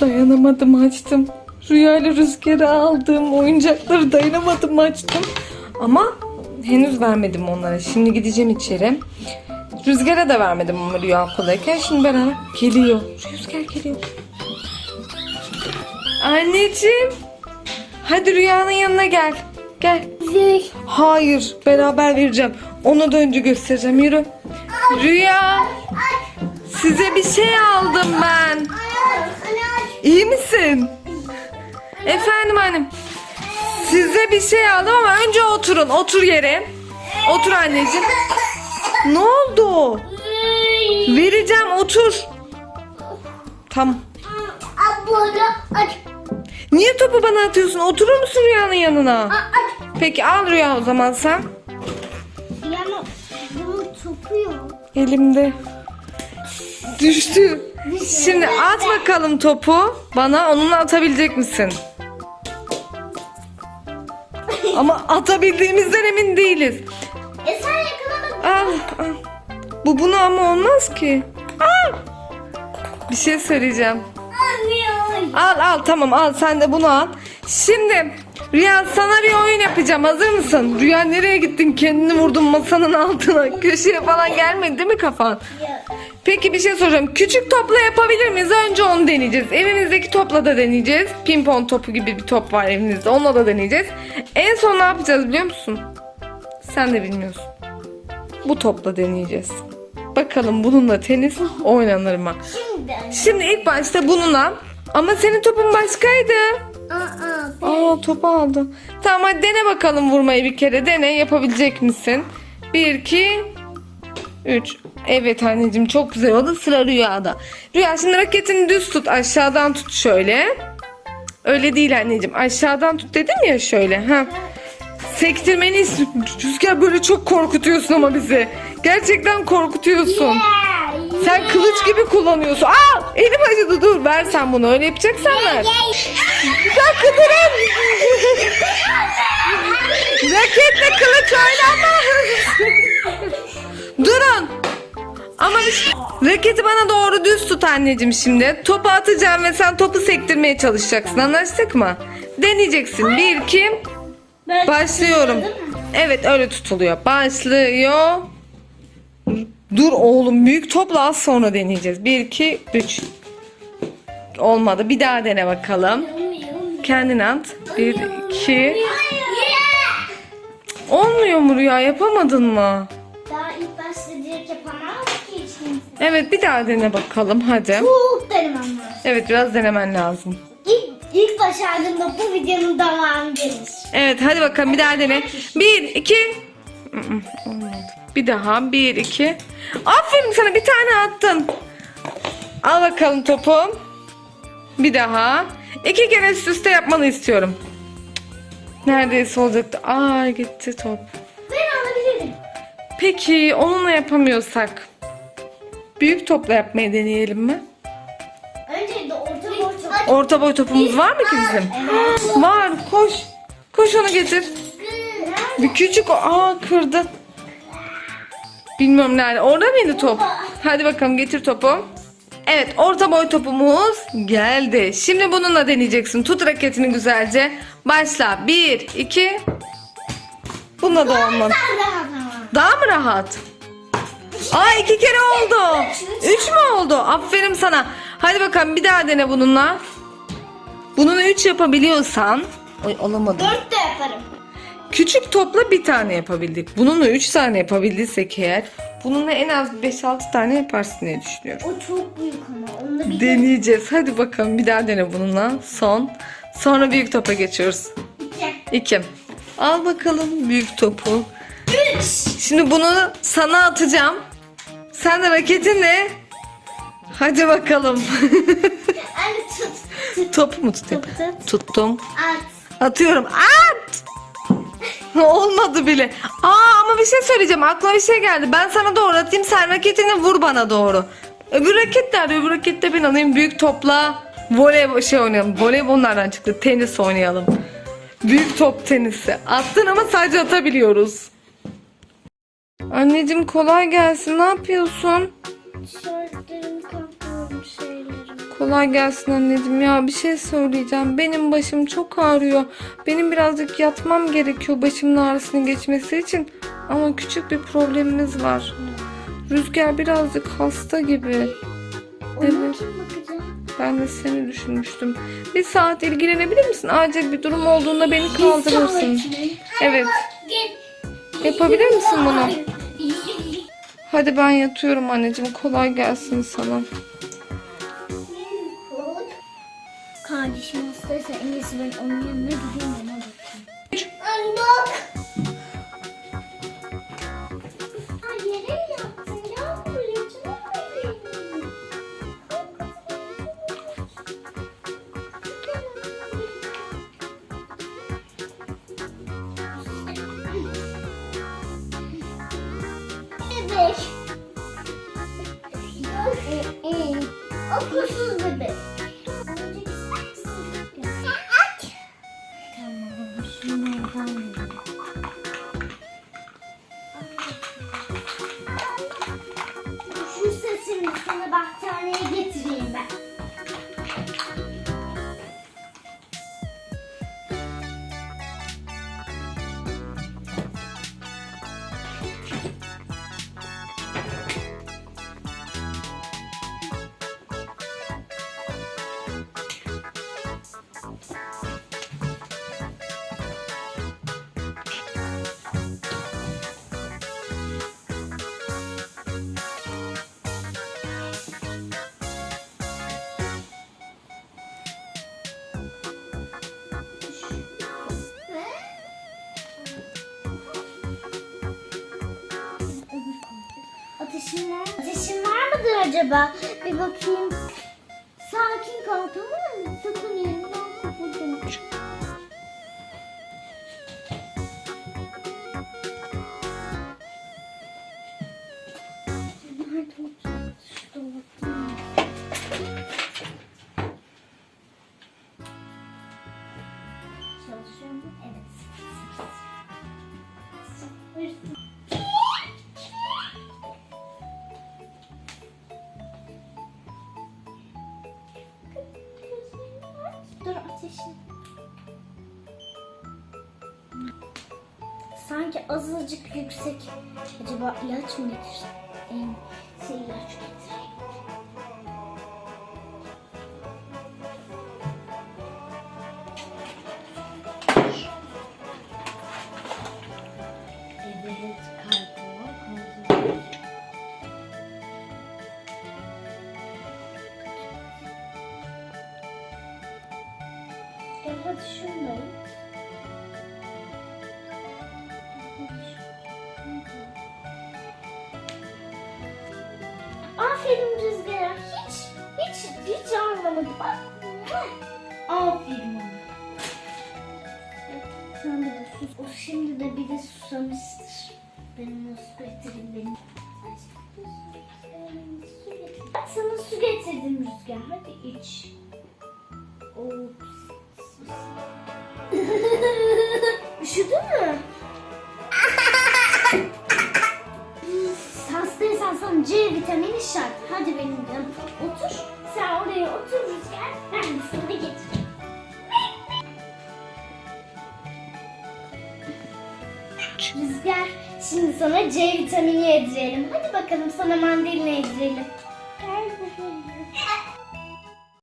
Dayanamadım açtım. Rüyayla rüzgarı aldım. Oyuncakları dayanamadım açtım. Ama henüz vermedim onlara. Şimdi gideceğim içeri. Rüzgara da vermedim ama rüya okuldayken. Şimdi beraber geliyor. Rüzgar geliyor. Anneciğim. Hadi rüyanın yanına gel. Gel. Hayır. Beraber vereceğim. Ona da önce göstereceğim. Yürü. Rüya. Size bir şey aldım ben. İyi misin? Efendim annem. Size bir şey aldım ama önce oturun. Otur yere. Otur anneciğim. Ne oldu? Vereceğim otur. Tamam. Niye topu bana atıyorsun? Oturur musun Rüya'nın yanına? Peki al Rüya o zaman sen. Elimde. Düştü. Şimdi at bakalım topu. Bana onunla atabilecek misin? Ama atabildiğimizden emin değiliz. E sen yakalamadın. Al, al. Bu bunu ama olmaz ki. Al. Bir şey söyleyeceğim. Al al tamam al sen de bunu al. Şimdi Rüya sana bir oyun yapacağım. Hazır mısın? Rüya nereye gittin? Kendini vurdun masanın altına. Köşeye falan gelmedi değil mi kafan? Peki bir şey soracağım. Küçük topla yapabilir miyiz? Önce onu deneyeceğiz. Evimizdeki topla da deneyeceğiz. Pimpon topu gibi bir top var evinizde. Onunla da deneyeceğiz. En son ne yapacağız biliyor musun? Sen de bilmiyorsun. Bu topla deneyeceğiz. Bakalım bununla tenis oynanır mı? Şimdi. Şimdi ilk başta bununla ama senin topun başkaydı. Aa, Aa topu aldı. Tamam hadi dene bakalım vurmayı bir kere. Dene yapabilecek misin? 1, 2, 3. Evet anneciğim çok güzel oldu. Sıra Rüya'da. Rüya şimdi raketini düz tut. Aşağıdan tut şöyle. Öyle değil anneciğim. Aşağıdan tut dedim ya şöyle. Ha. Sektirmeni istiyorum. Rüzgar böyle çok korkutuyorsun ama bizi. Gerçekten korkutuyorsun. Sen kılıç gibi kullanıyorsun. Aa, elim acıdı dur. Ver sen bunu. Öyle yapacaksan ver. Bir dakika durun. Raketle kılıç oynanmaz. durun. Ama bir- raketi bana doğru düz tut anneciğim şimdi. Topu atacağım ve sen topu sektirmeye çalışacaksın. Anlaştık mı? Deneyeceksin. Bir, iki. Başlıyorum. Evet öyle tutuluyor. Başlıyor. Dur oğlum büyük topla az sonra deneyeceğiz. 1, 2, 3. Olmadı. Bir daha dene bakalım. Kendin at. 1, 2. Olmuyor mu Rüya? Yapamadın mı? Daha ilk başta direkt ki için. Evet bir daha dene bakalım hadi. Çok denemem lazım. Evet biraz denemen lazım. İlk, ilk başardığımda bu videonun devamı gelir. Evet hadi bakalım bir daha dene. 1, 2. Olmadı. Bir daha. 1, 2. Aferin sana bir tane attın. Al bakalım topu. Bir daha. İki kere üst üste yapmanı istiyorum. Neredeyse olacaktı. Aa gitti top. Ben alabilirim. Peki onunla yapamıyorsak büyük topla yapmayı deneyelim mi? Önce de orta boy çok. Orta boy topumuz var mı ki bizim? Var koş. Koş onu getir. Bir küçük o. Aa kırdı. Bilmiyorum nerede. Orada mıydı top? Hadi bakalım getir topu. Evet orta boy topumuz geldi. Şimdi bununla deneyeceksin. Tut raketini güzelce. Başla. Bir, iki. Bununla da olmadı. Daha mı rahat? Aa iki kere oldu. Üç mü oldu? Aferin sana. Hadi bakalım bir daha dene bununla. Bununla üç yapabiliyorsan. Oy olamadı. Dört de yaparım. Küçük topla bir tane yapabildik. Bununla üç tane yapabildiysek eğer. Bununla en az 5-6 tane yaparsın diye düşünüyorum. O çok büyük ama. Onu da bir Deneyeceğiz. Hadi bakalım bir daha dene bununla. Son. Sonra büyük topa geçiyoruz. İki. İki. Al bakalım büyük topu. Üç. Şimdi bunu sana atacağım. Sen de raketinle. Hadi bakalım. Anne tut. Tut. Topu mu tutayım? Tut, tut. Tuttum. At. Atıyorum. At! Olmadı bile. Aa ama bir şey söyleyeceğim. Aklıma bir şey geldi. Ben sana doğru atayım. Sen raketini vur bana doğru. Öbür raket nerede? Öbür rakette ben alayım. Büyük topla voleybol şey oynayalım. Voleybol nereden çıktı? Tenis oynayalım. Büyük top tenisi. Attın ama sadece atabiliyoruz. Anneciğim kolay gelsin. Ne yapıyorsun? Şeylerim. Kolay gelsin anneciğim ya bir şey söyleyeceğim. Benim başım çok ağrıyor. Benim birazcık yatmam gerekiyor başımın ağrısının geçmesi için. Ama küçük bir problemimiz var. Rüzgar birazcık hasta gibi. Ona Evet. kim bakacak? Ben de seni düşünmüştüm. Bir saat ilgilenebilir misin? Acil bir durum olduğunda beni kaldırırsın. Evet. Yapabilir misin bunu? Hadi ben yatıyorum anneciğim. Kolay gelsin sana. Kardeşim hastaysa en iyisi ben onun yanına gideyim ona bakayım. Anne bak. Ay yere mi yattın ya? Böyle canım benim. Bebek. Okulsuz acaba? Bir bakayım. Sakin kal tamam mı? Sakın yerinden bakayım. Çalışıyor mu? Sanki azıcık yüksek. Acaba ilaç mı getirsem? En şey ilaç getireyim. Evet, kalbim hazır. Gel hadi şunu da Aferin Rüzgar'a. Hiç, hiç, hiç anlamadı bak. Aferin ona. Sen de sus. O şimdi de bir de susamıştır. Ben ona su benim. Ben sana su getirdim Rüzgar. Hadi iç. Ops. Üşüdün mü? C vitamini şart. Hadi benim canım. Otur. Sen oraya otur Rüzgar. Ben de sana getireyim. Rüzgar, şimdi sana C vitamini yedirelim. Hadi bakalım sana mandalina yedirelim.